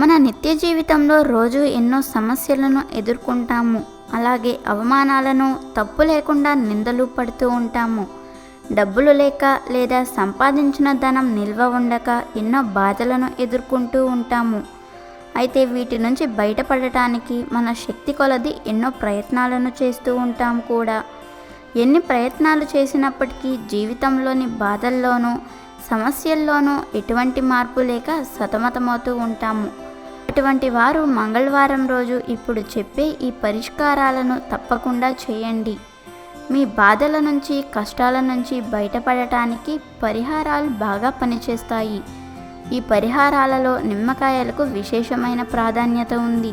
మన నిత్య జీవితంలో రోజు ఎన్నో సమస్యలను ఎదుర్కొంటాము. అలాగే అవమానాలను తప్పు లేకుండా నిందలు పడుతూ ఉంటాము. డబ్బులు లేక లేదా సంపాదించిన ధనం నిల్వ ఉండక ఎన్నో బాధలను ఎదుర్కొంటూ ఉంటాము. అయితే వీటి నుంచి బయటపడటానికి మన శక్తి కొలది ఎన్నో ప్రయత్నాలను చేస్తూ ఉంటాం కూడా. ఎన్ని ప్రయత్నాలు చేసినప్పటికీ జీవితంలోని బాధల్లోనూ సమస్యల్లోనూ ఎటువంటి మార్పు లేక సతమతమవుతూ ఉంటాము. అటువంటి వారు మంగళవారం రోజు ఇప్పుడు చెప్పే ఈ పరిష్కారాలను తప్పకుండా చేయండి. మీ బాధల నుంచి కష్టాల నుంచి బయటపడటానికి పరిహారాలు బాగా పనిచేస్తాయి. ఈ పరిహారాలలో నిమ్మకాయలకు విశేషమైన ప్రాధాన్యత ఉంది.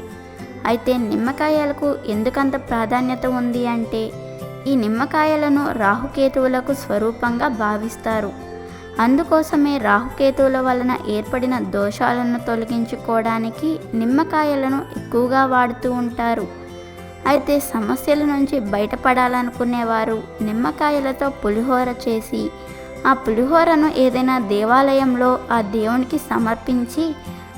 అయితే నిమ్మకాయలకు ఎందుకంత ప్రాధాన్యత ఉంది అంటే ఈ నిమ్మకాయలను రాహుకేతువులకు స్వరూపంగా భావిస్తారు. అందుకోసమే రాహుకేతువుల వలన ఏర్పడిన దోషాలను తొలగించుకోవడానికి నిమ్మకాయలను ఎక్కువగా వాడుతూ ఉంటారు. అయితే సమస్యల నుంచి బయటపడాలనుకునేవారు నిమ్మకాయలతో పులిహోర చేసి ఆ పులిహోరను ఏదైనా దేవాలయంలో ఆ దేవునికి సమర్పించి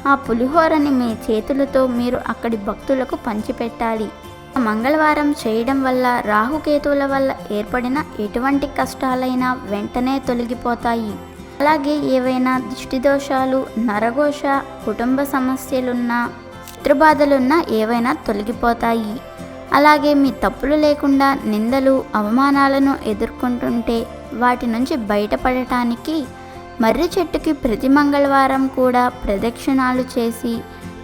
ఆ పులిహోరని మీ చేతులతో మీరు అక్కడి భక్తులకు పంచిపెట్టాలి. మంగళవారం చేయడం వల్ల రాహుకేతువుల వల్ల ఏర్పడిన ఎటువంటి కష్టాలైనా వెంటనే తొలగిపోతాయి. అలాగే ఏవైనా దిష్టి దోషాలు నరఘోష కుటుంబ సమస్యలున్నా శత్రుబాధలున్నా ఏవైనా తొలగిపోతాయి. అలాగే మీ తప్పులు లేకుండా నిందలు అవమానాలను ఎదుర్కొంటుంటే వాటి నుంచి బయటపడటానికి మర్రి చెట్టుకి ప్రతి మంగళవారం కూడా ప్రదక్షిణాలు చేసి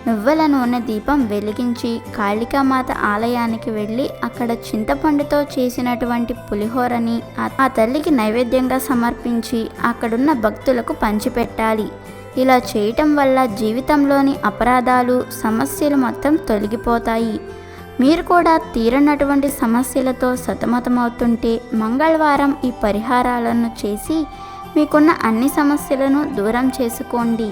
నువ్వెల నూనె దీపం వెలిగించి కాళికామాత ఆలయానికి వెళ్ళి అక్కడ చింతపండుతో చేసినటువంటి పులిహోరని ఆ- ఆ తల్లికి నైవేద్యంగా సమర్పించి అక్కడున్న భక్తులకు పంచిపెట్టాలి. ఇలా చేయటం వల్ల జీవితంలోని అపరాధాలు సమస్యలు మొత్తం తొలగిపోతాయి. మీరు కూడా తీరనటువంటి సమస్యలతో సతమతమవుతుంటే మంగళవారం ఈ పరిహారాలను చేసి మీకున్న అన్ని సమస్యలను దూరం చేసుకోండి.